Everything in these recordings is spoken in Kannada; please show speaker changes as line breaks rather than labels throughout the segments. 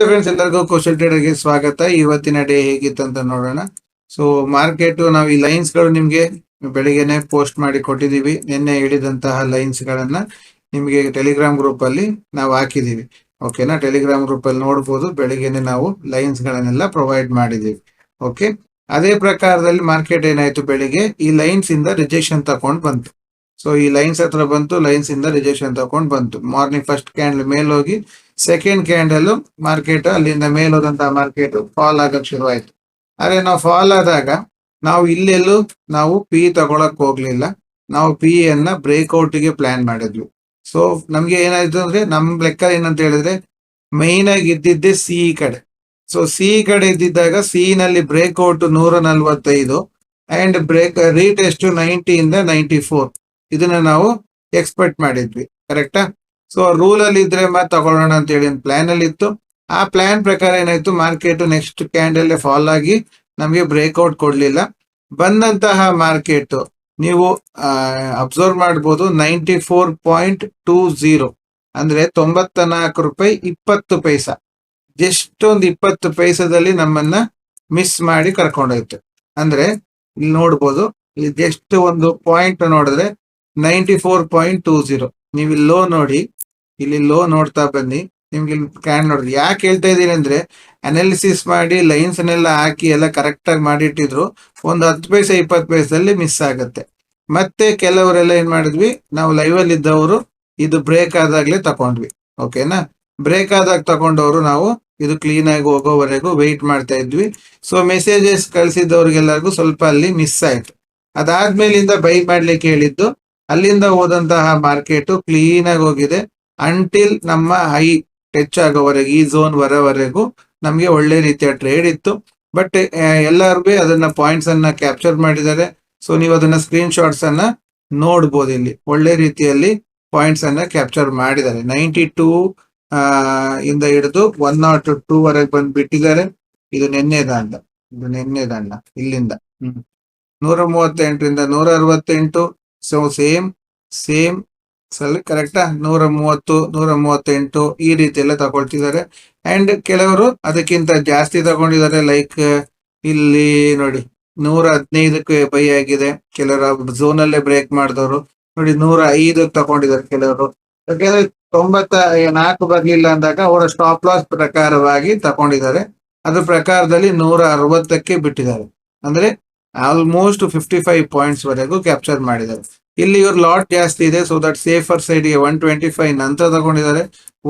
ಫ್ರೆಂಡ್ಸ್ ಎಲ್ಲರಿಗೂ ಕೌಶಲ್ ಟ್ರೇಡರ್ಗೆ ಸ್ವಾಗತ. ಇವತ್ತಿನ ಡೇ ಹೇಗಿತ್ತು ಅಂತ ನೋಡೋಣ. ಸೊ ಮಾರ್ಕೆಟ್ ನಾವು ಈ ಲೈನ್ಸ್ಗಳು ನಿಮ್ಗೆ ಬೆಳಿಗ್ಗೆನೆ ಪೋಸ್ಟ್ ಮಾಡಿ ಕೊಟ್ಟಿದೀವಿ ನಿನ್ನೆ ಹೇಳಿದಂತಹ ಲೈನ್ಸ್ ಗಳನ್ನ ನಿಮ್ಗೆ ಟೆಲಿಗ್ರಾಮ್ ಗ್ರೂಪ್ ಅಲ್ಲಿ ನಾವು ಹಾಕಿದೀವಿ ಓಕೆನಾ ಟೆಲಿಗ್ರಾಮ್ ಗ್ರೂಪ್ ಅಲ್ಲಿ ನೋಡಬಹುದು ಬೆಳಿಗ್ಗೆನೆ ನಾವು ಲೈನ್ಸ್ ಗಳನ್ನೆಲ್ಲ ಪ್ರೊವೈಡ್ ಮಾಡಿದೀವಿ ಓಕೆ ಅದೇ ಪ್ರಕಾರದಲ್ಲಿ ಮಾರ್ಕೆಟ್ ಏನಾಯ್ತು ಬೆಳಿಗ್ಗೆ? ಈ ಲೈನ್ಸ್ ಇಂದ ರಿಜೆಕ್ಷನ್ ತಕೊಂಡ್ ಬಂತು. ಸೊ ಈ ಲೈನ್ಸ್ ಹತ್ರ ಬಂತು ಲೈನ್ಸ್ ಇಂದ ರಿಜೆಕ್ಷನ್ ತಗೊಂಡು ಬಂತು. ಮಾರ್ನಿಂಗ್ ಫಸ್ಟ್ ಕ್ಯಾಂಡಲ್ ಮೇಲ್ ಹೋಗಿ ಸೆಕೆಂಡ್ ಕ್ಯಾಂಡಲ್ ಮಾರ್ಕೆಟ್ ಅಲ್ಲಿಂದ ಮೇಲ್ ಹೋದಂತಹ ಮಾರ್ಕೆಟ್ ಫಾಲ್ ಆಗಕ್ ಶುರುವಾಯಿತು. ಆದ್ರೆ ನಾವು ಫಾಲ್ ಆದಾಗ, ನಾವು ಇಲ್ಲೆಲ್ಲೂ ನಾವು ಪಿ ತಗೊಳಕ್ ಹೋಗ್ಲಿಲ್ಲ. ನಾವು ಪಿ ಅನ್ನ ಬ್ರೇಕ್ಔಟ್ಗೆ ಪ್ಲಾನ್ ಮಾಡಿದ್ವಿ. ಸೊ ನಮ್ಗೆ ಏನಾಯ್ತು ಅಂದ್ರೆ, ನಮ್ ಲೆಕ್ಕ ಏನಂತ ಹೇಳಿದ್ರೆ ಮೈನ್ ಆಗಿ ಇದ್ದಿದ್ದೆ ಸಿ ಕಡೆ. ಸೊ ಸಿ ಕಡೆ ಇದ್ದಿದ್ದಾಗ ಸಿ ನಲ್ಲಿ ಬ್ರೇಕ್ಔಟ್ ನೂರ ನಲ್ವತ್ತೈದು ಅಂಡ್ ಬ್ರೇಕ್ ರೀಟೆಸ್ಟ್ ನೈಂಟಿ ಇಂದ ನೈಂಟಿ ಫೋರ್. ಇದನ್ನ ನಾವು ಎಕ್ಸ್ಪೆಕ್ಟ್ ಮಾಡಿದ್ವಿ ಕರೆಕ್ಟಾ ಸೊ ರೂಲ್ ಅಲ್ಲಿ ಇದ್ರೆ ಮತ್ತೆ ತಗೊಳ್ಳೋಣ ಅಂತ ಹೇಳಿ ಪ್ಲಾನ್ ಅಲ್ಲಿ ಇತ್ತು. ಆ ಪ್ಲಾನ್ ಪ್ರಕಾರ ಏನಾಯ್ತು ಮಾರ್ಕೆಟ್ ನೆಕ್ಸ್ಟ್ ಕ್ಯಾಂಡಲ್ ಫಾಲ್ ಆಗಿ ನಮಗೆ ಬ್ರೇಕ್ಔಟ್ ಕೊಡ್ಲಿಲ್ಲ. ಬಂದಂತಹ ಮಾರ್ಕೆಟ್ ನೀವು ಅಬ್ಸರ್ವ್ ಮಾಡ್ಬೋದು ninety four point two zero ಅಂದ್ರೆ ತೊಂಬತ್ತ ನಾಲ್ಕು ರೂಪಾಯಿ ಇಪ್ಪತ್ತು ಪೈಸಾ. ಜಸ್ಟ್ ಒಂದು ಇಪ್ಪತ್ತು ಪೈಸದಲ್ಲಿ ನಮ್ಮನ್ನ ಮಿಸ್ ಮಾಡಿ ಕರ್ಕೊಂಡೋಯ್ತು. ಅಂದ್ರೆ, ಇಲ್ಲಿ ನೋಡ್ಬೋದು, ಇಲ್ಲಿ ಜಸ್ಟ್ ಒಂದು ಪಾಯಿಂಟ್ ನೋಡಿದ್ರೆ ninety four point two zero ನೀವು ಇಲ್ಲಿ ಲೋ ನೋಡಿ, ಇಲ್ಲಿ ಲೋ ನೋಡ್ತಾ ಬನ್ನಿ, ನಿಮ್ಗೆ ಇಲ್ಲಿ ಕ್ಯಾನ್ ನೋಡಿದ್ರಿ ಯಾಕೆ ಹೇಳ್ತಾ ಇದ್ದೀನಿ ಅಂದ್ರೆ ಅನಾಲಿಸಿಸ್ ಮಾಡಿ ಲೈನ್ಸ್ ಎಲ್ಲ ಹಾಕಿ ಎಲ್ಲ ಕರೆಕ್ಟ್ ಆಗಿ ಮಾಡಿಟ್ಟಿದ್ರು, ಒಂದು ಹತ್ತು ಪೈಸೆ, ಇಪ್ಪತ್ತು ಪೈಸದಲ್ಲಿ ಮಿಸ್ ಆಗುತ್ತೆ. ಮತ್ತೆ ಕೆಲವರೆಲ್ಲ ಏನ್ ಮಾಡಿದ್ವಿ, ನಾವು ಲೈವ್ ಅಲ್ಲಿ ಇದ್ದವರು, ಇದು ಬ್ರೇಕ್ ಆದಾಗ್ಲೇ ತಕೊಂಡ್ವಿ. ಓಕೆನಾ ಬ್ರೇಕ್ ಆದಾಗ ತಗೊಂಡವರು ನಾವು ಇದು ಕ್ಲೀನ್ ಆಗಿ ಹೋಗೋವರೆಗೂ ವೆಯ್ಟ್ ಮಾಡ್ತಾ ಇದ್ವಿ. ಸೊ ಮೆಸೇಜಸ್ ಕಳ್ಸಿದ್ದವ್ರಿಗೆಲ್ಲರಿಗೂ ಸ್ವಲ್ಪ ಅಲ್ಲಿ ಮಿಸ್ ಆಯ್ತು. ಅದಾದ್ಮೇಲಿಂದ ಬೈ ಮಾಡ್ಲಿಕ್ಕೆ ಹೇಳಿದ್ದು ಅಲ್ಲಿಂದ ಹೋದಂತಹ ಮಾರ್ಕೆಟ್ ಕ್ಲೀನ್ ಆಗಿ ಹೋಗಿದೆ. ಅಂಟಿಲ್ ನಮ್ಮ ಹೈ ಟಚ್ ಆಗೋವರೆಗೆ ಈ ಝೋನ್ ಬರೋವರೆಗೂ ನಮಗೆ ಒಳ್ಳೆ ರೀತಿಯ ಟ್ರೇಡ್ ಇತ್ತು. ಬಟ್ ಎಲ್ಲರಿಗೂ ಅದನ್ನ ಪಾಯಿಂಟ್ಸ್ ಅನ್ನ ಕ್ಯಾಪ್ಚರ್ ಮಾಡಿದ್ದಾರೆ. ಸೊ ನೀವು ಅದನ್ನ ಸ್ಕ್ರೀನ್ ಶಾಟ್ಸ್ ಅನ್ನ ನೋಡ್ಬೋದು ಇಲ್ಲಿ. ಒಳ್ಳೆ ರೀತಿಯಲ್ಲಿ ಪಾಯಿಂಟ್ಸ್ ಅನ್ನ ಕ್ಯಾಪ್ಚರ್ ಮಾಡಿದ್ದಾರೆ. ನೈಂಟಿ ಟೂ ಇಂದ ಹಿಡಿದು ಒನ್ ನಾಟ್ ಟೂ ವರೆಗೆ ಬಂದು ಬಿಟ್ಟಿದ್ದಾರೆ ಇದು ನಿನ್ನೆ ದಾಂಡ. ಇದು ನಿನ್ನೆ ಇಲ್ಲಿಂದ. ಹ್ಮ್. ನೂರ ಮೂವತ್ತೆಂಟರಿಂದ ನೂರ ಅರವತ್ತೆಂಟು. ಸೊ ಸೇಮ್ ಸೇಮ್ ಸಲ್ ಕರೆಕ್ಟಾ ನೂರ ಮೂವತ್ತು ನೂರ ಮೂವತ್ತೆಂಟು ಈ ರೀತಿ ಎಲ್ಲ ತಗೊಳ್ತಿದ್ದಾರೆ. ಅಂಡ್ ಕೆಲವರು ಅದಕ್ಕಿಂತ ಜಾಸ್ತಿ ತಗೊಂಡಿದ್ದಾರೆ. ಲೈಕ್ ಇಲ್ಲಿ ನೋಡಿ ನೂರ ಹದಿನೈದಕ್ಕೆ ಬೈ ಆಗಿದೆ. ಕೆಲವರು ಝೋನ್ ಅಲ್ಲೇ ಬ್ರೇಕ್ ಮಾಡಿದವರು. ನೋಡಿ ನೂರ ಐದಕ್ಕೆ ತಗೊಂಡಿದ್ದಾರೆ ಕೆಲವರು. ಯಾಕಂದ್ರೆ ತೊಂಬತ್ತ, ನಾಲ್ಕು ಬರ್ಲಿಲ್ಲ ಅಂದಾಗ ಅವರ ಸ್ಟಾಪ್ ಲಾಸ್ ಪ್ರಕಾರವಾಗಿ ತಗೊಂಡಿದ್ದಾರೆ. ಅದ್ರ ಪ್ರಕಾರದಲ್ಲಿ ನೂರ ಅರವತ್ತಕ್ಕೆ ಬಿಟ್ಟಿದ್ದಾರೆ. ಅಂದ್ರೆ ಆಲ್ಮೋಸ್ಟ್ ಫಿಫ್ಟಿ ಫೈವ್ ಪಾಯಿಂಟ್ಸ್ ವರೆಗೂ ಕ್ಯಾಪ್ಚರ್ ಮಾಡಿದ್ದಾರೆ. ಇಲ್ಲಿ ಇವ್ರ ಲಾಟ್ ಜಾಸ್ತಿ ಇದೆ ಸೊ ದಟ್ ಸೇಫರ್ ಸೈಡ್ಗೆ ಒನ್ ಟ್ವೆಂಟಿ ಫೈವ್ ನಂತರ ತಗೊಂಡಿದ್ದಾರೆ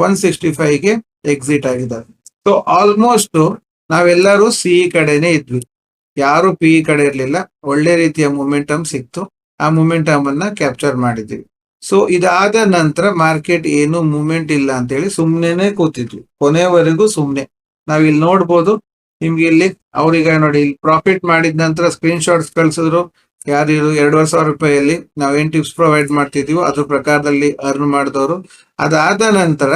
ಒನ್ ಸಿಕ್ಸ್ಟಿ ಫೈವ್ಗೆ ಎಕ್ಸಿಟ್ ಆಗಿದ್ದಾರೆ. ಸೊ ಆಲ್ಮೋಸ್ಟ್ ನಾವೆಲ್ಲರೂ ಸಿ ಕಡೆನೆ ಇದ್ವಿ. ಯಾರು ಪಿ ಕಡೆ ಇರ್ಲಿಲ್ಲ, ಒಳ್ಳೆ ರೀತಿಯ ಮೂಮೆಂಟಮ್ ಸಿಕ್ತು. ಆ ಮೂಮೆಂಟಮ್ ಅನ್ನ ಕ್ಯಾಪ್ಚರ್ ಮಾಡಿದ್ವಿ. ಸೊ ಇದಾದ ನಂತರ ಮಾರ್ಕೆಟ್ ಏನು ಮೂಮೆಂಟ್ ಇಲ್ಲ ಅಂತೇಳಿ ಹೇಳಿ ಸುಮ್ನೆನೆ ಕೂತಿದ್ವಿ. ಕೊನೆವರೆಗೂ ಸುಮ್ನೆ. ನಾವ್ ನೋಡ್ಬೋದು ನಿಮ್ಗೆ ಇಲ್ಲಿ ಅವ್ರಿಗೆ ನೋಡಿ, ಇಲ್ಲಿ ಪ್ರಾಫಿಟ್ ಮಾಡಿದ ನಂತರ ಸ್ಕ್ರೀನ್ ಶಾಟ್ಸ್ ಕಳ್ಸಿದ್ರು. ಯಾರು ಎರಡೂವರೆ ಸಾವಿರ ರೂಪಾಯಿಯಲ್ಲಿ ನಾವು ಏನ್ ಟಿಪ್ಸ್ ಪ್ರೊವೈಡ್ ಮಾಡ್ತಿದೀವೋ ಅದ್ರ ಪ್ರಕಾರದಲ್ಲಿ ಅರ್ನ್ ಮಾಡಿದವರು. ಅದಾದ ನಂತರ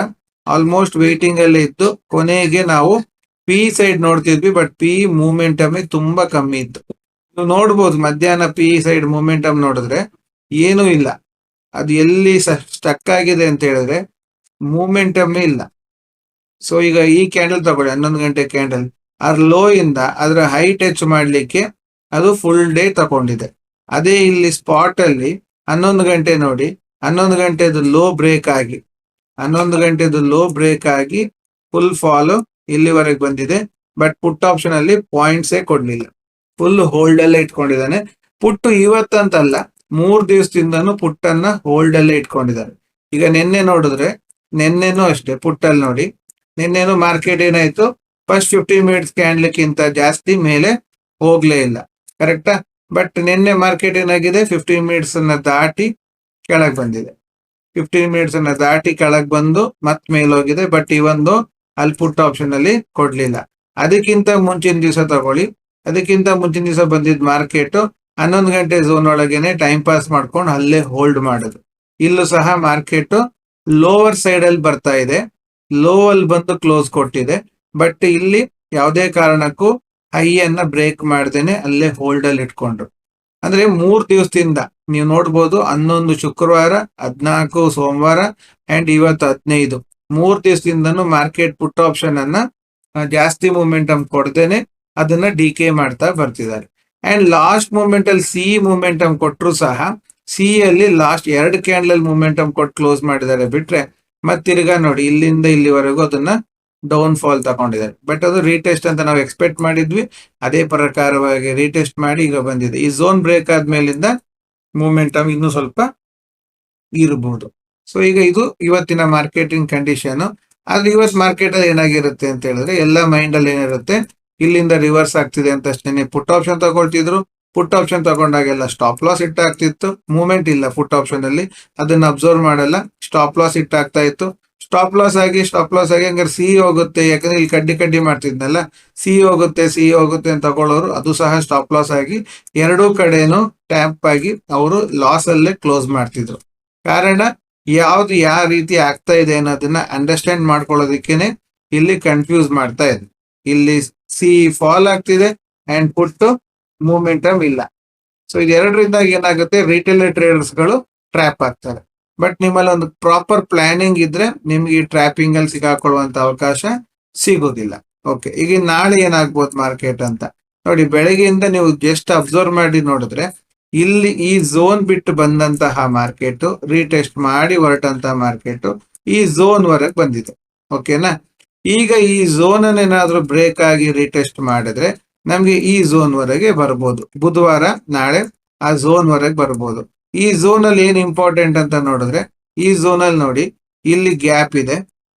ಆಲ್ಮೋಸ್ಟ್ ವೇಟಿಂಗ್ ಅಲ್ಲಿ ಇದ್ದು ಕೊನೆಗೆ ನಾವು ಪಿ ಸೈಡ್ ನೋಡ್ತಿದ್ವಿ ಬಟ್ ಪಿ ಮೂಮೆಂಟಮ್ ತುಂಬಾ ಕಮ್ಮಿ ಇತ್ತು. ನೀವು ನೋಡ್ಬೋದು, ಮಧ್ಯಾಹ್ನ ಪಿ ಸೈಡ್ ಮೂಮೆಂಟಮ್ ನೋಡಿದ್ರೆ ಏನೂ ಇಲ್ಲ. ಅದು ಎಲ್ಲಿ ಸ್ಟಕ್ ಆಗಿದೆ ಅಂತ ಹೇಳಿದ್ರೆ ಮೂಮೆಂಟಮ್ ಇಲ್ಲ. ಸೊ ಈಗ ಈ ಕ್ಯಾಂಡಲ್ ತಗೊಳ್ಳಿ, ಹನ್ನೊಂದು ಗಂಟೆ ಕ್ಯಾಂಡಲ್ ಅದ್ರ ಲೋ ಇಂದ ಅದರ ಹೈ ಟಚ್ ಮಾಡ್ಲಿಕ್ಕೆ ಅದು ಫುಲ್ ಡೇ ತಗೊಂಡಿದೆ. ಅದೇ ಇಲ್ಲಿ ಸ್ಪಾಟ್ ಅಲ್ಲಿ ಹನ್ನೊಂದು ಗಂಟೆ ನೋಡಿ, ಹನ್ನೊಂದು ಗಂಟೆದು ಲೋ ಬ್ರೇಕ್ ಆಗಿ, ಹನ್ನೊಂದು ಗಂಟೆದು ಲೋ ಬ್ರೇಕ್ ಆಗಿ ಫುಲ್ ಫಾಲೋ ಇಲ್ಲಿವರೆಗೆ ಬಂದಿದೆ. ಬಟ್ ಪುಟ್ ಆಪ್ಷನ್ ಅಲ್ಲಿ ಪಾಯಿಂಟ್ಸೇ ಕೊಡ್ಲಿಲ್ಲ. ಫುಲ್ ಹೋಲ್ಡ್ ಅಲ್ಲೇ ಇಟ್ಕೊಂಡಿದ್ದಾನೆ. ಪುಟ್ಟು ಇವತ್ತಂತಲ್ಲ, ಮೂರ್ ದಿವಸದಿಂದನೂ ಪುಟ್ಟನ್ನ ಹೋಲ್ಡ್ ಅಲ್ಲೇ ಇಟ್ಕೊಂಡಿದ್ದಾರೆ ಈಗ ನಿನ್ನೆ ನೋಡಿದ್ರೆ, ನಿನ್ನೆನೂ ಅಷ್ಟೇ ಪುಟ್ಟಲ್ಲಿ ನೋಡಿ, ನಿನ್ನೆನೂ ಮಾರ್ಕೆಟ್ ಏನಾಯ್ತು? ಫಸ್ಟ್ ಫಿಫ್ಟಿ ಮಿನಿಟ್ಸ್ ಕ್ಯಾಂಡ್ಲಿಕ್ಕಿಂತ ಜಾಸ್ತಿ ಮೇಲೆ ಹೋಗ್ಲೇ ಇಲ್ಲ. ಕರೆಕ್ಟಾ ಬಟ್ ನಿನ್ನೆ ಮಾರ್ಕೆಟ್ ಏನಾಗಿದೆ? ಫಿಫ್ಟೀನ್ ಮಿನಿಟ್ಸ್ ಅನ್ನ ದಾಟಿ ಕೆಳಗೆ ಬಂದಿದೆ. ಫಿಫ್ಟೀನ್ ಮಿನಿಟ್ಸ್ ಅನ್ನ ದಾಟಿ ಕೆಳಗೆ ಬಂದು ಮತ್ ಮೇಲೆ ಹೋಗಿದೆ. ಬಟ್ ಈ ಒಂದು ಅಲ್ಲಿ ಪುಟ್ ಆಪ್ಷನ್ ಅಲ್ಲಿ ಕೊಡ್ಲಿಲ್ಲ. ಅದಕ್ಕಿಂತ ಮುಂಚಿನ ದಿವಸ ತಗೊಳ್ಳಿ. ಅದಕ್ಕಿಂತ ಮುಂಚಿನ ದಿವಸ ಬಂದಿದ್ ಮಾರ್ಕೆಟ್ ಹನ್ನೊಂದು ಗಂಟೆ ಝೋನ್ ಒಳಗೇನೆ ಟೈಮ್ ಪಾಸ್ ಮಾಡ್ಕೊಂಡು ಅಲ್ಲೇ ಹೋಲ್ಡ್ ಮಾಡುದು. ಇಲ್ಲೂ ಸಹ ಮಾರ್ಕೆಟ್ ಲೋವರ್ ಸೈಡ್ ಅಲ್ಲಿ ಬರ್ತಾ ಇದೆ. ಲೋ ಅಲ್ಲಿ ಬಂದು ಕ್ಲೋಸ್ ಕೊಟ್ಟಿದೆ. ಬಟ್ ಇಲ್ಲಿ ಯಾವುದೇ ಕಾರಣಕ್ಕೂ ಹೈ ಅನ್ನ ಬ್ರೇಕ್ ಮಾಡ್ದೇನೆ ಅಲ್ಲೇ ಹೋಲ್ಡ್ ಅಲ್ಲಿ ಇಟ್ಕೊಂಡ್ರು. ಅಂದ್ರೆ ಮೂರ್ ದಿವಸದಿಂದ ನೀವು ನೋಡ್ಬೋದು ಹನ್ನೊಂದು ಶುಕ್ರವಾರ, ಹದ್ನಾಲ್ಕು ಸೋಮವಾರ ಅಂಡ್ ಇವತ್ತು ಹದಿನೈದು. ಮೂರ್ ದಿವಸದಿಂದನು ಮಾರ್ಕೆಟ್ ಪುಟ್ ಆಪ್ಷನ್ ಅನ್ನ ಜಾಸ್ತಿ ಮೂಮೆಂಟಮ್ ಕೊಡ್ದೇನೆ ಅದನ್ನ ಡಿ ಕೆ ಮಾಡ್ತಾ ಬರ್ತಿದ್ದಾರೆ. ಅಂಡ್ ಲಾಸ್ಟ್ ಮೂಮೆಂಟ್ ಅಲ್ಲಿ ಸಿ ಮೂಮೆಂಟಮ್ ಕೊಟ್ಟರು ಸಹ ಸಿ ಅಲ್ಲಿ ಲಾಸ್ಟ್ ಎರಡು ಕ್ಯಾಂಡಲ್ ಮೂಮೆಂಟಮ್ ಕೊಟ್ಟು ಕ್ಲೋಸ್ ಮಾಡಿದ್ದಾರೆ. ಬಿಟ್ರೆ ಮತ್ತಿರ್ಗಾ ನೋಡಿ, ಇಲ್ಲಿಂದ ಇಲ್ಲಿವರೆಗೂ ಅದನ್ನ ಡೌನ್ ಫಾಲ್ ತಗೊಂಡಿದ್ದಾರೆ. ಬಟ್ ಅದು ರೀಟೆಸ್ಟ್ ಅಂತ ನಾವು ಎಕ್ಸ್ಪೆಕ್ಟ್ ಮಾಡಿದ್ವಿ. ಅದೇ ಪ್ರಕಾರವಾಗಿ ರೀಟೆಸ್ಟ್ ಮಾಡಿ ಈಗ ಬಂದಿದೆ. ಈ ಝೋನ್ ಬ್ರೇಕ್ ಆದ್ಮೇಲಿಂದ ಮೂಮೆಂಟಮ್ ಇನ್ನೂ ಸ್ವಲ್ಪ ಇರಬಹುದು. ಸೊ ಈಗ ಇದು ಇವತ್ತಿನ ಮಾರ್ಕೆಟಿಂಗ್ ಕಂಡೀಷನ್ ಆದ್ರೆ ಇವತ್ತು ಮಾರ್ಕೆಟ್ ಅಲ್ಲಿ ಏನಾಗಿರುತ್ತೆ ಅಂತ ಹೇಳಿದ್ರೆ ಎಲ್ಲ ಮೈಂಡ್ ಅಲ್ಲಿ ಏನಿರುತ್ತೆ? ಇಲ್ಲಿಂದ ರಿವರ್ಸ್ ಆಗ್ತಿದೆ ಅಂತ ಅಷ್ಟೇ ಪುಟ್ ಆಪ್ಷನ್ ತಗೊಳ್ತಿದ್ರು. ಪುಟ್ ಆಪ್ಷನ್ ತಗೊಂಡಾಗೆಲ್ಲ ಸ್ಟಾಪ್ ಲಾಸ್ ಇಟ್ಟಾಗ್ತಿತ್ತು ಮೂವ್ಮೆಂಟ್ ಇಲ್ಲ ಪುಟ್ ಆಪ್ಷನ್ ಅಲ್ಲಿ. ಅದನ್ನ ಅಬ್ಸರ್ವ್ ಮಾಡಲ್ಲ. ಸ್ಟಾಪ್ ಲಾಸ್ ಇಟ್ಟಾಗ್ತಾ ಇತ್ತು. ಸ್ಟಾಪ್ ಲಾಸ್ ಆಗಿ ಸ್ಟಾಪ್ ಲಾಸ್ ಆಗಿ ಹಂಗಾರೆ ಸಿ ಹೋಗುತ್ತೆ. ಯಾಕಂದ್ರೆ ಇಲ್ಲಿ ಕಡ್ಡಿ ಕಡ್ಡಿ ಮಾಡ್ತಿದ್ನಲ್ಲ. ಸಿ ಹೋಗುತ್ತೆ ಸಿ ಹೋಗುತ್ತೆ ಅಂತ ತಗೊಳ್ಳೋರು, ಅದು ಸಹ ಸ್ಟಾಪ್ ಲಾಸ್ ಆಗಿ ಎರಡೂ ಕಡೆನೂ ಟ್ಯಾಪ್ ಆಗಿ ಅವರು ಲಾಸ್ ಅಲ್ಲೇ ಕ್ಲೋಸ್ ಮಾಡ್ತಿದ್ರು. ಕಾರಣ ಯಾವ್ದು ಯಾವ ರೀತಿ ಆಗ್ತಾ ಇದೆ ಅನ್ನೋದನ್ನ ಅಂಡರ್ಸ್ಟ್ಯಾಂಡ್ ಮಾಡ್ಕೊಳ್ಳೋದಿಕ್ಕೇನೆ ಇಲ್ಲಿ ಕನ್ಫ್ಯೂಸ್ ಮಾಡ್ತಾ ಇದೆ ಇಲ್ಲಿ ಸಿ ಫಾಲ್ ಆಗ್ತಿದೆ ಅಂಡ್ ಪುಟ್ಟು ಮೂಮೆಂಟಮ್ ಇಲ್ಲ. ಸೊ ಇದೆರಡರಿಂದ ಏನಾಗುತ್ತೆ? ರಿಟೇಲ್ ಟ್ರೇಡರ್ಸ್ಗಳು ಟ್ರ್ಯಾಪ್ ಆಗ್ತಾರೆ. ಬಟ್ ನಿಮ್ಮಲ್ಲಿ ಒಂದು ಪ್ರಾಪರ್ ಪ್ಲಾನಿಂಗ್ ಇದ್ರೆ ನಿಮ್ಗೆ ಈ ಟ್ರ್ಯಾಪಿಂಗ್ ಅಲ್ಲಿ ಸಿಗಾಕೊಳ್ಳುವಂತ ಅವಕಾಶ ಸಿಗೋದಿಲ್ಲ. ಓಕೆ ಈಗ ನಾಳೆ ಏನಾಗ್ಬೋದು ಮಾರ್ಕೆಟ್ ಅಂತ. ನೋಡಿ, ಬೆಳಗ್ಗೆಯಿಂದ ನೀವು ಜಸ್ಟ್ ಅಬ್ಸರ್ವ್ ಮಾಡಿ ನೋಡಿದ್ರೆ ಇಲ್ಲಿ ಈ ಝೋನ್ ಬಿಟ್ಟು ಬಂದಂತಹ ಮಾರ್ಕೆಟ್ ರೀಟೆಸ್ಟ್ ಮಾಡಿ ಹೊರಟಂತಹ ಮಾರ್ಕೆಟ್ ಈ ಝೋನ್ ವರೆಗೆ ಬಂದಿದೆ. ಓಕೆನಾ ಈಗ ಈ ಝೋನ್ ಏನಾದ್ರೂ ಬ್ರೇಕ್ ಆಗಿ ರೀಟೆಸ್ಟ್ ಮಾಡಿದ್ರೆ ನಮ್ಗೆ ಈ ಝೋನ್ ವರೆಗೆ ಬರ್ಬೋದು. ಬುಧವಾರ, ನಾಳೆ ಆ ಝೋನ್ ವರೆಗೆ ಬರ್ಬೋದು. ಈ ಝೋನ್ ಅಲ್ಲಿ ಏನ್ ಇಂಪಾರ್ಟೆಂಟ್ ಅಂತ ನೋಡಿದ್ರೆ, ಈ ಝೋನ್ ಅಲ್ಲಿ ನೋಡಿ, ಇಲ್ಲಿ ಗ್ಯಾಪ್ ಇದೆ.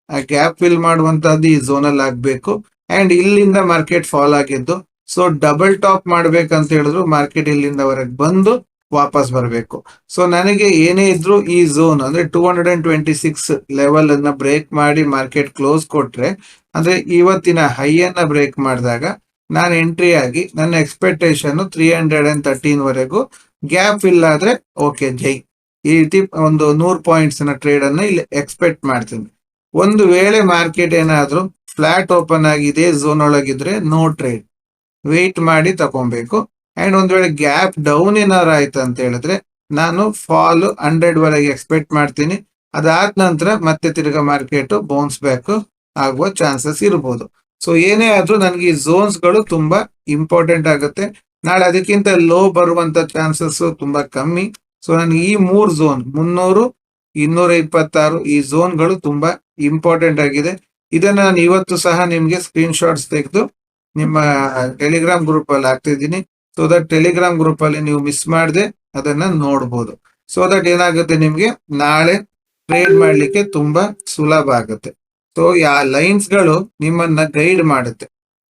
ಆ ಗ್ಯಾಪ್ ಫಿಲ್ ಮಾಡುವಂತಹದ್ದು ಈ ಝೋನ್ ಅಲ್ಲಿ ಆಗ್ಬೇಕು. ಅಂಡ್ ಇಲ್ಲಿಂದ ಮಾರ್ಕೆಟ್ ಫಾಲ್ ಆಗಿದ್ದು ಸೊ ಡಬಲ್ ಟಾಪ್ ಮಾಡ್ಬೇಕಂತ ಹೇಳಿದ್ರು ಮಾರ್ಕೆಟ್ ಇಲ್ಲಿಂದ ಹೊರಗೆ ಬಂದು ವಾಪಸ್ ಬರಬೇಕು. ಸೊ ನನಗೆ ಏನೇ ಇದ್ರು ಈ ಝೋನ್ ಅಂದ್ರೆ two hundred and twenty six level ಅನ್ನ ಬ್ರೇಕ್ ಮಾಡಿ ಮಾರ್ಕೆಟ್ ಕ್ಲೋಸ್ ಕೊಟ್ರೆ, ಅಂದ್ರೆ ಇವತ್ತಿನ ಹೈ ಅನ್ನ ಬ್ರೇಕ್ ಮಾಡಿದಾಗ, ನಾನು ಎಂಟ್ರಿ ಆಗಿ ನನ್ನ expectation three hundred and thirteen ವರೆಗೂ ಗ್ಯಾಪ್ ಇಲ್ಲ ಆದ್ರೆ ಓಕೆ ಜೈ. ಈ ರೀತಿ ಒಂದು ನೂರ್ ಪಾಯಿಂಟ್ಸ್ನ ಟ್ರೇಡ್ ಅನ್ನ ಇಲ್ಲಿ ಎಕ್ಸ್ಪೆಕ್ಟ್ ಮಾಡ್ತೀನಿ. ಒಂದು ವೇಳೆ ಮಾರ್ಕೆಟ್ ಏನಾದ್ರೂ ಫ್ಲಾಟ್ ಓಪನ್ ಆಗಿದೆ ಝೋನ್ ಒಳಗಿದ್ರೆ ನೋ ಟ್ರೇಡ್ ವೆಯ್ಟ್ ಮಾಡಿ ತಗೊಬೇಕು ಅಂಡ್ ಒಂದ್ ವೇಳೆ ಗ್ಯಾಪ್ ಡೌನ್ ಏನಾರು ಆಯ್ತು ಅಂತ ಹೇಳಿದ್ರೆ ನಾನು ಫಾಲ್ ಹಂಡ್ರೆಡ್ ವರೆಗೆ ಎಕ್ಸ್ಪೆಕ್ಟ್ ಮಾಡ್ತೀನಿ. ಅದಾದ ನಂತರ ಮತ್ತೆ ತಿರ್ಗಾ ಮಾರ್ಕೆಟ್ ಬೌನ್ಸ್ ಬ್ಯಾಕ್ ಆಗುವ ಚಾನ್ಸಸ್ ಇರಬಹುದು ಸೊ ಏನೇ ಆದ್ರೂ ನನಗೆ ಈ ಝೋನ್ಸ್ಗಳು ತುಂಬಾ ಇಂಪಾರ್ಟೆಂಟ್ ಆಗುತ್ತೆ. ನಾಳೆ ಅದಕ್ಕಿಂತ ಲೋ ಬರುವಂತ ಚಾನ್ಸಸ್ ತುಂಬಾ ಕಮ್ಮಿ. ಸೊ ನನಗೆ ಈ ಮೂರ್ ಝೋನ್ ಮುನ್ನೂರು ಇನ್ನೂರ ಇಪ್ಪತ್ತಾರು ಈ ಝೋನ್ಗಳು ತುಂಬಾ ಇಂಪಾರ್ಟೆಂಟ್ ಆಗಿದೆ. ಇದನ್ನ ನಾನು ಇವತ್ತು ಸಹ ನಿಮ್ಗೆ ಸ್ಕ್ರೀನ್ ಶಾಟ್ಸ್ ತೆಗೆದು ನಿಮ್ಮ ಟೆಲಿಗ್ರಾಮ್ ಗ್ರೂಪ್ ಅಲ್ಲಿ ಹಾಕ್ತಿದ್ದೀನಿ. ಸೊ ದಟ್ ಟೆಲಿಗ್ರಾಮ್ ಗ್ರೂಪ್ ಅಲ್ಲಿ ನೀವು ಮಿಸ್ ಮಾಡದೆ ಅದನ್ನ ನೋಡ್ಬೋದು. ಸೊ ದಟ್ ಏನಾಗುತ್ತೆ ನಿಮ್ಗೆ? ನಾಳೆ ಟ್ರೇಡ್ ಮಾಡ್ಲಿಕ್ಕೆ ತುಂಬಾ ಸುಲಭ ಆಗುತ್ತೆ. ಸೊ ಯಾ ಲೈನ್ಸ್ಗಳು ನಿಮ್ಮನ್ನ ಗೈಡ್ ಮಾಡುತ್ತೆ.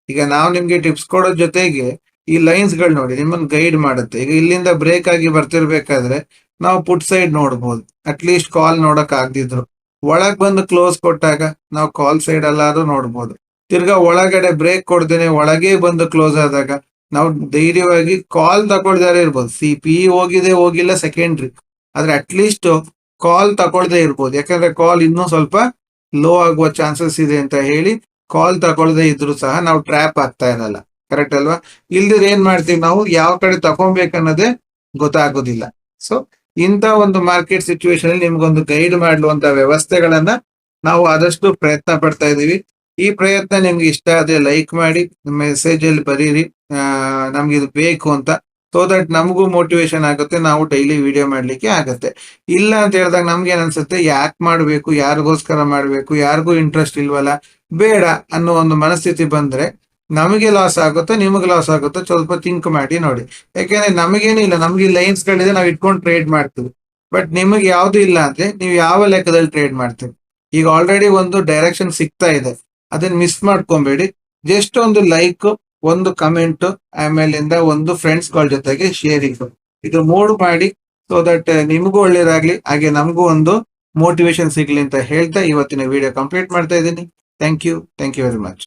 ಈಗ ನಾವು ನಿಮ್ಗೆ ಟಿಪ್ಸ್ ಕೊಡೋ ಜೊತೆಗೆ ಈ ಲೈನ್ಸ್ಗಳು ನೋಡಿ ನಿಮ್ಮನ್ನ ಗೈಡ್ ಮಾಡುತ್ತೆ. ಈಗ ಇಲ್ಲಿಂದ ಬ್ರೇಕ್ ಆಗಿ ಬರ್ತಿರ್ಬೇಕಾದ್ರೆ ನಾವು ಪುಟ್ ಸೈಡ್ ನೋಡ್ಬೋದು. ಅಟ್ ಲೀಸ್ಟ್ ಕಾಲ್ ನೋಡಕ್ ಆಗ್ದಿದ್ರು. ಒಳಗ್ ಬಂದು ಕ್ಲೋಸ್ ಕೊಟ್ಟಾಗ ನಾವು ಕಾಲ್ ಸೈಡ್ ಅಲ್ಲಾದ್ರೂ ನೋಡ್ಬೋದು. ತಿರ್ಗಾ ಒಳಗಡೆ ಬ್ರೇಕ್ ಕೊಡ್ದೇನೆ ಒಳಗೆ ಬಂದು ಕ್ಲೋಸ್ ಆದಾಗ ನಾವು ಧೈರ್ಯವಾಗಿ ಕಾಲ್ ತಗೊಳ್ದಾರೆ ಇರ್ಬೋದು. ಸಿ ಪಿ ಹೋಗಿದೆ, ಹೋಗಿಲ್ಲ ಸೆಕೆಂಡ್ರಿ ಆದ್ರೆ ಅಟ್ಲೀಸ್ಟ್ ಕಾಲ್ ತಗೊಳ್ದೆ ಇರ್ಬೋದು. ಯಾಕಂದ್ರೆ ಕಾಲ್ ಇನ್ನೂ ಸ್ವಲ್ಪ ಲೋ ಆಗುವ ಚಾನ್ಸಸ್ ಇದೆ ಅಂತ ಹೇಳಿ ಕಾಲ್ ತಗೊಳ್ದೆ ಇದ್ರು ಸಹ ನಾವು ಟ್ರ್ಯಾಪ್ ಆಗ್ತಾ ಇರಲ್ಲ. ಕರೆಕ್ಟ್ ಅಲ್ವಾ? ಇಲ್ದಿದ್ರೆ ಏನ್ ಮಾಡ್ತೀವಿ ನಾವು? ಯಾವ ಕಡೆ ತಗೊಬೇಕನ್ನೋದೇ ಗೊತ್ತಾಗೋದಿಲ್ಲ. ಸೊ ಇಂಥ ಒಂದು ಮಾರ್ಕೆಟ್ ಸಿಚುವೇಶನ್ ಅಲ್ಲಿ ನಿಮ್ಗೊಂದು ಗೈಡ್ ಮಾಡುವಂತ ವ್ಯವಸ್ಥೆಗಳನ್ನ ನಾವು ಆದಷ್ಟು ಪ್ರಯತ್ನ ಪಡ್ತಾ ಇದೀವಿ ಈ ಪ್ರಯತ್ನ ನಿಮ್ಗೆ ಇಷ್ಟ ಆದ್ರೆ ಲೈಕ್ ಮಾಡಿ ಮೆಸೇಜ್ ಅಲ್ಲಿ ಬರೀರಿ. ನಮ್ಗೆ ಇದು ಬೇಕು ಅಂತ. ಸೊ ದಟ್ ನಮಗೂ ಮೋಟಿವೇಶನ್ ಆಗುತ್ತೆ, ನಾವು ಡೈಲಿ ವಿಡಿಯೋ ಮಾಡ್ಲಿಕ್ಕೆ ಆಗುತ್ತೆ. ಇಲ್ಲ ಅಂತ ಹೇಳಿದಾಗ ನಮ್ಗೆ ಏನ್ ಅನ್ಸುತ್ತೆ? ಯಾಕೆ ಮಾಡ್ಬೇಕು? ಯಾರಿಗೋಸ್ಕರ ಮಾಡ್ಬೇಕು? ಯಾರಿಗೂ ಇಂಟ್ರೆಸ್ಟ್ ಇಲ್ವಲ್ಲ? ಬೇಡ ಅನ್ನೋ ಒಂದು ಮನಸ್ಥಿತಿ ಬಂದ್ರೆ ನಮಗೆ ಲಾಸ್ ಆಗುತ್ತೋ ನಿಮಗೆ ಲಾಸ್ ಆಗುತ್ತೋ ಸ್ವಲ್ಪ ಥಿಂಕ್ ಮಾಡಿ ನೋಡಿ. ಯಾಕೆಂದ್ರೆ ನಮಗೇನಿಲ್ಲ ನಮ್ಗೆ ಲೈನ್ಸ್ ಗಳಿದೆ, ನಾವು ಇಟ್ಕೊಂಡು ಟ್ರೇಡ್ ಮಾಡ್ತೀವಿ. ಬಟ್ ನಿಮಗೆ ಯಾವ್ದು ಇಲ್ಲ ಅಂದ್ರೆ ನೀವು ಯಾವ ಲೆಕ್ಕದಲ್ಲಿ ಟ್ರೇಡ್ ಮಾಡ್ತೀವಿ ಈಗ ಆಲ್ರೆಡಿ ಒಂದು ಡೈರೆಕ್ಷನ್ ಸಿಗ್ತಾ ಇದೆ. ಅದನ್ನ ಮಿಸ್ ಮಾಡ್ಕೊಬೇಡಿ. ಜಸ್ಟ್ ಒಂದು ಲೈಕ್ ಒಂದು ಕಮೆಂಟ್ ಆಮೇಲಿಂದ ಒಂದು ಫ್ರೆಂಡ್ಸ್ಗಳ ಜೊತೆಗೆ ಶೇರಿಂಗ್ ಇದು ಮೂಡ್ ಮಾಡಿ ಸೊ ದಟ್ ನಿಮಗೂ ಒಳ್ಳೇದಾಗ್ಲಿ, ಹಾಗೆ ನಮಗೂ ಒಂದು ಮೋಟಿವೇಶನ್ ಸಿಗ್ಲಿ ಅಂತ ಹೇಳ್ತಾ ಇವತ್ತಿನ ವಿಡಿಯೋ ಕಂಪ್ಲೀಟ್ ಮಾಡ್ತಾ ಇದ್ದೀನಿ. Thank you thank you very much